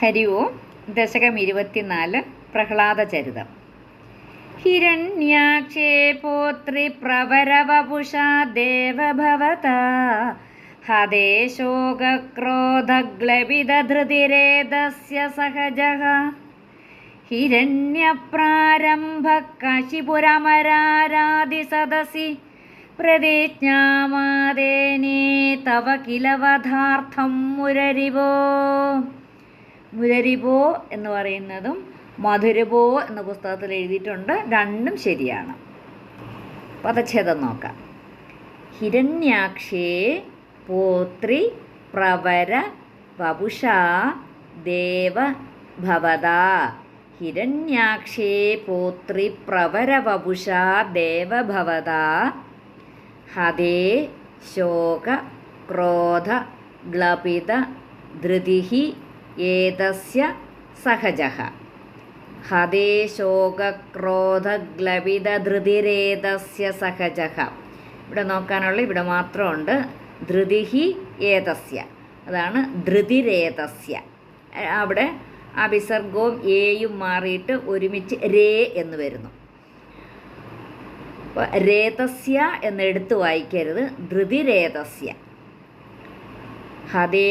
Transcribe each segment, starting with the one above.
ഹരി ഓം. ദശകം ഇരുപത്തിനാല് പ്രഹ്ലാദചരിതം ഹിരണ്യാക്ഷേ പോത്രി പ്രവരവപുഷാ ദേവഭവത. ഹതേ ശോകക്രോധഗ്ലപിതധൃതിരേതസ്യ സഹജഃ. ഹിരണ്യപ്രാരംഭ കാശിപുരമരാരാദിസദസി പ്രതിജ്ഞാമാദേനേ തവ കില വധാർത്ഥം മുരരിപോ എന്ന് പറയുന്നതും മധുരബോ എന്ന പുസ്തകത്തിൽ എഴുതിയിട്ടുണ്ട്. രണ്ടും ശരിയാണ്. പദച്ഛേദം നോക്കാം. ഹിരണ്യാക്ഷേ പോത്രി പ്രവര വപുഷ ദേവ ഭവത. ഹിരണ്യാക്ഷേ പോത്രി പ്രവര വപുഷ ദേവ ഭവത. ഹതേ ശോക ക്രോധ ഗ്ലപിത ധൃതിഃ ഏതസ്യ സഹജഃ? ഹതേ സഹജ. ഇവിടെ നോക്കാനുള്ള ഇവിടെ മാത്രമുണ്ട്. ധൃതിഹി ഏതസ്യ. അതാണ് ധൃതിരേതസ്യ. അവിടെ ആ വിസർഗവും ഏയും മാറിയിട്ട് ഒരുമിച്ച് രേ എന്ന് വരുന്നു. രേതസ്യ എന്ന് എടുത്ത് വായിക്കരുത്. ധൃതിരേതസ്യ. ഹതേ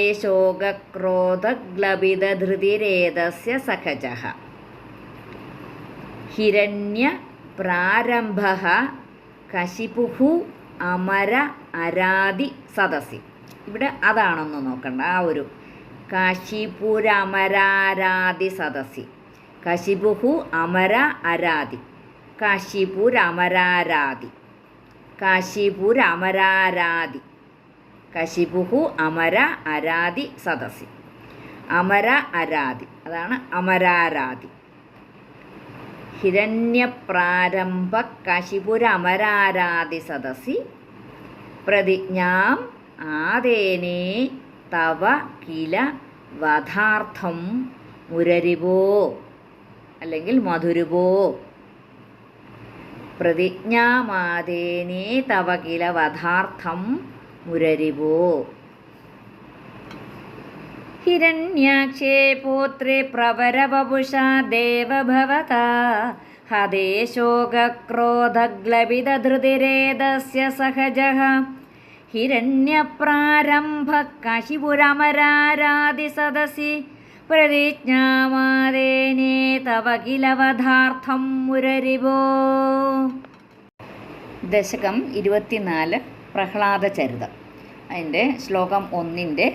സഖജഃ ഹിരണ്യ പ്രാരംഭ കശിപുഹു അമര അരാതി സദസി. ഇവിടെ അതാണെന്ന് നോക്കണ്ട ആ ഒരു കാശിപുരമരാരാതി സദസി. കശിപുഹു അമര അരാതി കാശിപുരമരാരാതി കാശിപുരമരാരാതി കശിപുഹു അമര അരാതി സദസി. അമര അരാതി. അതാണ് അമരാരാതി. ഹിരണ്യപ്രാരംഭ കശിപുരമരാരാതി സദസി. പ്രതിജ്ഞാം ആദേനേ തവ കില വധാർത്ഥം മുരരിവോ? അല്ലെങ്കിൽ മധുരുവോ? പ്രതിജ്ഞാമാദേനേ തവ കില വധാർത്ഥം മുരരിവോ? ഹിരണ്യാക്ഷേ പോത്രേ പ്രവരവപുഷാ ദേവഭവത. ഹതേ ശോകക്രോധഗ്ലവിതധൃതിരേതസ്യ സഹജ. ഹിരണ്യപ്രാരംഭ കാശിപുരമരാരാതി സദസി പ്രതിജ്ഞാമാദേനേ തവ മുരരിവോ? ദശകം ഇരുപത്തിനാല് പ്രഹ്ലാദചരിതം. അതിന്റെ ശ്ലോകം ഒന്നിന്റെ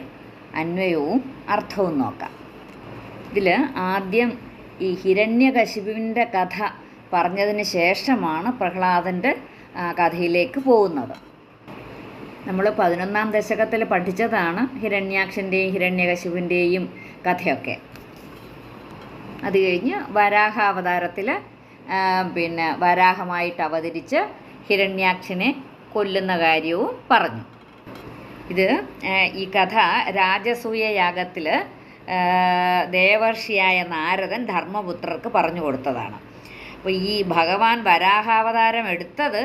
അന്വയവും അർത്ഥവും നോക്കാം. ഇതിൽ ആദ്യം ഈ ഹിരണ്യകശിപുവിന്റെ കഥ പറഞ്ഞതിന് ശേഷമാണ് പ്രഹ്ലാദന്റെ കഥയിലേക്ക് പോകുന്നത്. നമ്മൾ പതിനൊന്നാം ദശകത്തിൽ പഠിച്ചതാണ് ഹിരണ്യാക്ഷന്റെയും ഹിരണ്യകശിപുവിന്റെയും കഥയൊക്കെ. അത് കഴിഞ്ഞ് വരാഹാവതാരത്തിൽ പിന്നെ വരാഹമായിട്ട് അവതരിച്ച് ഹിരണ്യാക്ഷനെ കൊല്ലുന്ന കാര്യവും പറഞ്ഞു. ഇത് ഈ കഥ രാജസൂയ യാഗത്തിൽ ദേവർഷിയായ നാരദൻ ധർമ്മപുത്രർക്ക് പറഞ്ഞു കൊടുത്തതാണ്. അപ്പോൾ ഈ ഭഗവാൻ വരാഹാവതാരം എടുത്തത്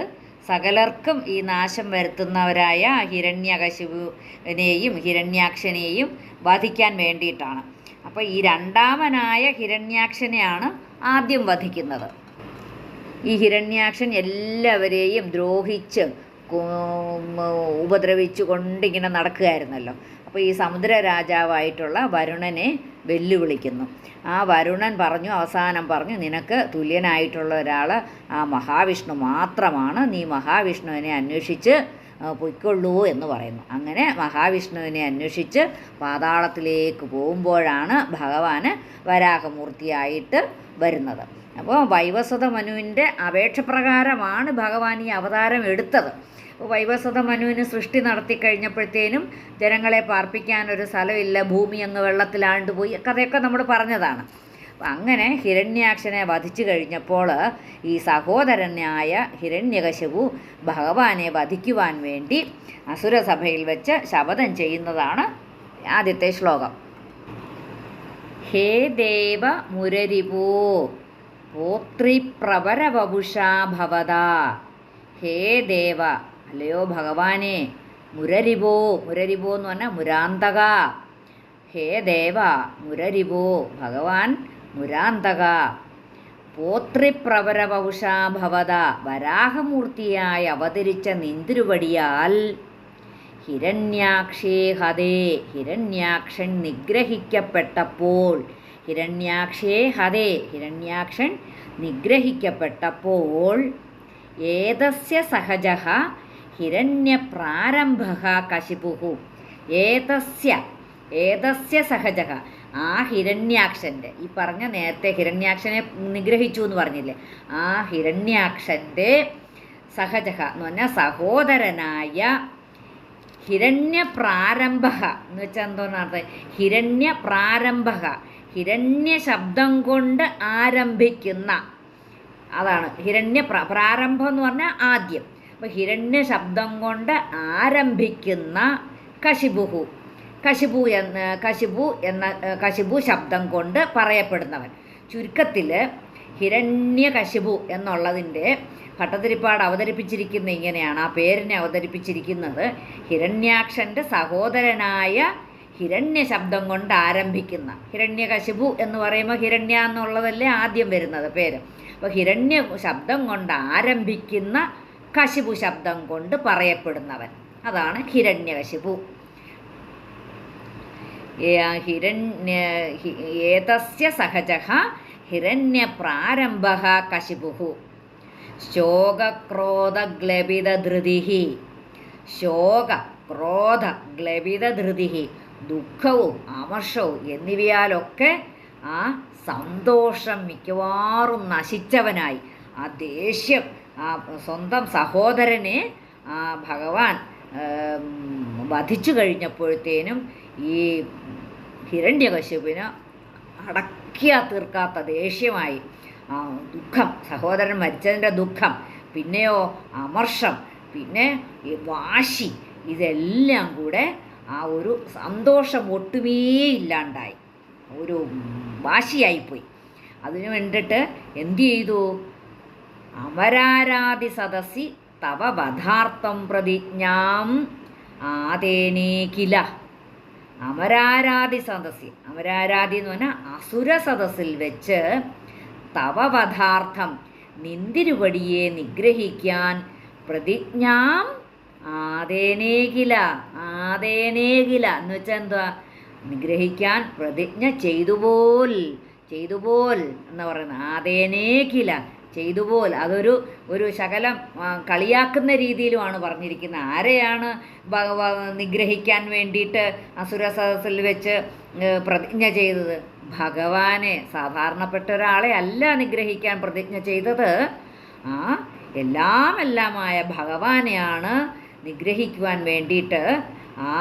സകലർക്കും ഈ നാശം വരുത്തുന്നവരായ ഹിരണ്യകശിപുവിനെയും ഹിരണ്യാക്ഷനെയും വധിക്കാൻ വേണ്ടിയിട്ടാണ്. അപ്പോൾ ഈ രണ്ടാമനായ ഹിരണ്യാക്ഷനെയാണ് ആദ്യം വധിക്കുന്നത്. ഈ ഹിരണ്യാക്ഷൻ എല്ലാവരെയും ദ്രോഹിച്ച് ഉപദ്രവിച്ചു കൊണ്ടിങ്ങനെ നടക്കുകയായിരുന്നല്ലോ. അപ്പോൾ ഈ സമുദ്ര രാജാവായിട്ടുള്ള വരുണനെ വെല്ലുവിളിക്കുന്നു. ആ വരുണൻ പറഞ്ഞു അവസാനം പറഞ്ഞു നിനക്ക് തുല്യനായിട്ടുള്ള ഒരാൾ ആ മഹാവിഷ്ണു മാത്രമാണ്. നീ മഹാവിഷ്ണുവിനെ അന്വേഷിച്ച് പൊയ്ക്കൊള്ളൂ എന്ന് പറയുന്നു. അങ്ങനെ മഹാവിഷ്ണുവിനെ അന്വേഷിച്ച് പാതാളത്തിലേക്ക് പോകുമ്പോഴാണ് ഭഗവാന് വരാഹമൂർത്തിയായിട്ട് വരുന്നത്. അപ്പോൾ വൈവസ്വത മനുവിന്റെ അപേക്ഷ പ്രകാരമാണ് ഭഗവാൻ ഈ അവതാരം എടുത്തത്. വൈവസ്വത മനുവിന് സൃഷ്ടി നടത്തി കഴിഞ്ഞപ്പോഴത്തേനും ജനങ്ങളെ പാർപ്പിക്കാൻ ഒരു സ്ഥലമില്ല. ഭൂമി അങ്ങ് വെള്ളത്തിലാണ്ടുപോയി കഥയൊക്കെ നമ്മൾ പറഞ്ഞതാണ്. അങ്ങനെ ഹിരണ്യാക്ഷനെ വധിച്ചു കഴിഞ്ഞപ്പോൾ ഈ സഹോദരനായ ഹിരണ്യകശവു ഭഗവാനെ വധിക്കുവാൻ വേണ്ടി അസുരസഭയിൽ വെച്ച് ശപഥം ചെയ്യുന്നതാണ് ആദ്യത്തെ ശ്ലോകം. ഹേ ദേവ മുരരിപോ പോത്രിപ്രവരവപുഷാ ഭവത. ഹേ ദേവ അല്ലയോ ഭഗവാനെ? മുരരിവോ മുരരിവോ എന്ന് പറഞ്ഞാൽ മുരാന്തക. ഹേ ദേവ മുരരിവോ ഭഗവാൻ മുരാന്തക. പോത്രിപ്രവരപൗഷാ ഭവത. വരാഹമൂർത്തിയായി അവതരിച്ച നിന്തിരുവടിയാൽ ഹിരണ്യാക്ഷേ ഹതേ. ഹിരണ്യാക്ഷൻ നിഗ്രഹിക്കപ്പെട്ടപ്പോൾ. ഹിരണ്യാക്ഷേ ഹതേ. ഹിരണ്യാക്ഷൻ നിഗ്രഹിക്കപ്പെട്ടപ്പോൾ. ഏതസ്യ സഹജ ഹിരണ്യപ്രാരംഭ കശിപുഹു. ഏതസ്യ ഏതസ്യ സഹജ ആ ഹിരണ്യാക്ഷന്റെ ഈ പറഞ്ഞ നേരത്തെ ഹിരണ്യാക്ഷനെ നിഗ്രഹിച്ചു എന്ന് പറഞ്ഞില്ലേ? ആ ഹിരണ്യാക്ഷന്റെ സഹജ എന്ന് പറഞ്ഞാൽ സഹോദരനായ ഹിരണ്യപ്രാരംഭ എന്ന് വെച്ചാൽ എന്തോന്ന് അർത്ഥം? ഹിരണ്യപ്രാരംഭ ഹിരണ്യ ശബ്ദം കൊണ്ട് ആരംഭിക്കുന്ന അതാണ് ഹിരണ്യ പ്ര പ്രാരംഭം എന്ന് പറഞ്ഞാൽ ആദ്യം. അപ്പോൾ ഹിരണ്യ ശബ്ദം കൊണ്ട് ആരംഭിക്കുന്ന കശിബുഹു കശിബു എന്ന കശിബു എന്ന കശിബു ശബ്ദം കൊണ്ട് പറയപ്പെടുന്നവൻ. ചുരുക്കത്തിൽ ഹിരണ്യ കശിബു എന്നുള്ളതിന്റെ ഭട്ടതിരിപ്പാട് അവതരിപ്പിച്ചിരിക്കുന്ന ഇങ്ങനെയാണ്. ആ പേരിനെ അവതരിപ്പിച്ചിരിക്കുന്നത് ഹിരണ്യാക്ഷന്റെ സഹോദരനായ ഹിരണ്യ ശബ്ദം കൊണ്ട് ആരംഭിക്കുന്ന. ഹിരണ്യകശിപു എന്ന് പറയുമ്പോൾ ഹിരണ്യ എന്നുള്ളതല്ലേ ആദ്യം വരുന്നത് പേര്. അപ്പോൾ ഹിരണ്യ ശബ്ദം കൊണ്ട് ആരംഭിക്കുന്ന കശിപു ശബ്ദം കൊണ്ട് പറയപ്പെടുന്നവൻ. അതാണ് ഹിരണ്യകശിപു. ഹിരണ്യ ഏതസ്യ സഹജ ഹിരണ്യപ്രാരംഭ കശിപുഹു ശോകക്രോധഗ്ലബിതധൃതി ശോക ക്രോധ ഗ്ലപിതധൃതി ദുഃഖവും അമർഷവും എന്നിവയാലൊക്കെ ആ സന്തോഷം മിക്കവാറും നശിച്ചവനായി. ആ ദേഷ്യം ആ സ്വന്തം സഹോദരനെ ആ ഭഗവാൻ വധിച്ചു കഴിഞ്ഞപ്പോഴത്തേനും ഈ ഹിരണ്യകശ്യപിന് അടക്കിയാ തീർക്കാത്ത ദേഷ്യമായി. ദുഃഖം സഹോദരൻ മരിച്ചതിന്റെ ദുഃഖം പിന്നെയോ അമർഷം പിന്നെ വാശി ഇതെല്ലാം കൂടെ ആ ഒരു സന്തോഷം ഒട്ടുമേ ഇല്ലാണ്ടായി. ഒരു വാശിയായിപ്പോയി. അതിനു വേണ്ടിയിട്ട് എന്തു ചെയ്തു? അമരാരാധി സദസ്സി തവ വധാർത്ഥം പ്രതിജ്ഞാം. ആതേനേ കില. അമരാരാധി സദസ്സി. അമരാരാധി എന്ന് പറഞ്ഞാൽ അസുര സദസ്സിൽ വെച്ച് തവ പദാർത്ഥം നിന്തിരുവടിയെ നിഗ്രഹിക്കാൻ പ്രതിജ്ഞാം. ആതേനേകില ആതേനേകില എന്ന് വെച്ചാൽ എന്തുവാ? നിഗ്രഹിക്കാൻ പ്രതിജ്ഞ ചെയ്തുപോൽ. ചെയ്തുപോൽ എന്ന് പറയുന്നത് ആതേനേകില ചെയ്തുപോൽ അതൊരു ഒരു ശകലം കളിയാക്കുന്ന രീതിയിലുമാണ് പറഞ്ഞിരിക്കുന്നത്. ആരെയാണ് നിഗ്രഹിക്കാൻ വേണ്ടിയിട്ട് അസുര സദസ്സിൽ വെച്ച് പ്രതിജ്ഞ ചെയ്തത്? ഭഗവാനെ സാധാരണപ്പെട്ട ഒരാളെ അല്ല നിഗ്രഹിക്കാൻ പ്രതിജ്ഞ ചെയ്തത്. ആ എല്ലാം എല്ലാമായ ഭഗവാനെയാണ് നിഗ്രഹിക്കുവാൻ വേണ്ടിയിട്ട് ആ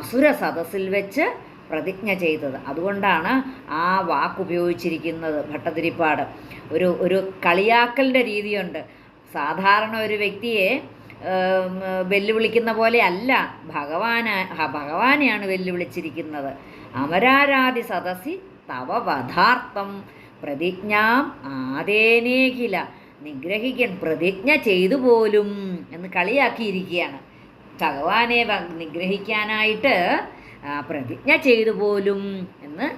അസുര സദസ്സിൽ വെച്ച് പ്രതിജ്ഞ ചെയ്തത്. അതുകൊണ്ടാണ് ആ വാക്കുപയോഗിച്ചിരിക്കുന്നത് ഭട്ടതിരിപ്പാട്. ഒരു ഒരു കളിയാക്കലിന്റെ രീതിയുണ്ട്. സാധാരണ ഒരു വ്യക്തിയെ വെല്ലുവിളിക്കുന്ന പോലെ അല്ല. ഭഗവാന ഭഗവാനെയാണ് വെല്ലുവിളിച്ചിരിക്കുന്നത്. അമരാരാധി സദസി തവ പദാർത്ഥം പ്രതിജ്ഞാം ആദേനേകില നിഗ്രഹിക്കൻ പ്രതിജ്ഞ ചെയ്തു പോലും എന്ന് കളിയാക്കിയിരിക്കുകയാണ്. ഭഗവാനെ നിഗ്രഹിക്കാനായിട്ട് പ്രതിജ്ഞ ചെയ്തു പോലും എന്ന്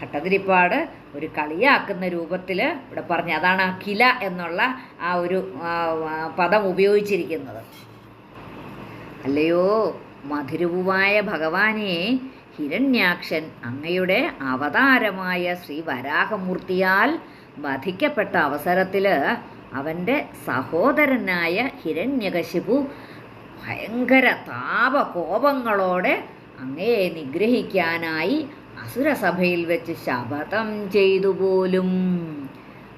ഭട്ടതിരിപ്പാട് ഒരു കളിയാക്കുന്ന രൂപത്തിൽ ഇവിടെ പറഞ്ഞു അതാണ് ആ കില എന്നുള്ള ആ ഒരു പദം ഉപയോഗിച്ചിരിക്കുന്നത്. അല്ലയോ മധുരവുമായ ഭഗവാനെ ഹിരണ്യാക്ഷൻ അങ്ങയുടെ അവതാരമായ ശ്രീ വരാഹമൂർത്തിയാൽ വധിക്കപ്പെട്ട അവസരത്തിൽ അവന്റെ സഹോദരനായ ഹിരണ്യകശിപു ഭയങ്കര താപകോപങ്ങളോടെ അങ്ങയെ നിഗ്രഹിക്കാനായി അസുരസഭയിൽ വെച്ച് ശപഥം ചെയ്തു പോലും.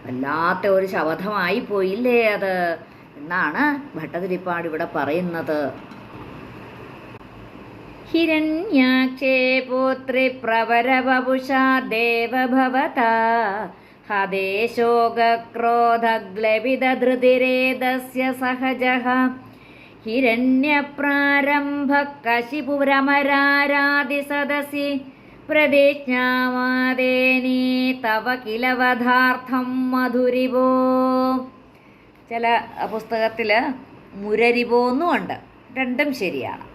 വല്ലാത്ത ഒരു ശപഥമായി പോയില്ലേ അത്? എന്നാണ് ഭട്ടതിരിപ്പാട് ഇവിടെ പറയുന്നത്. ഹിരണ്യാക്ഷേ പോത്രി പ്രവരവപുഷാ ദേവഭവത ഹതേ ശോകക്രോധഗ്ലപിതധൃതിരേതസ്യ സഹജഃ. സദസി പ്രതിജ്ഞാവാദേനീ തവ കിലവധാർത്ഥം മധുരിവോ. ചില പുസ്തകത്തിൽ മുരരിവോ എന്നും ഉണ്ട് രണ്ടും ശരിയാണ്.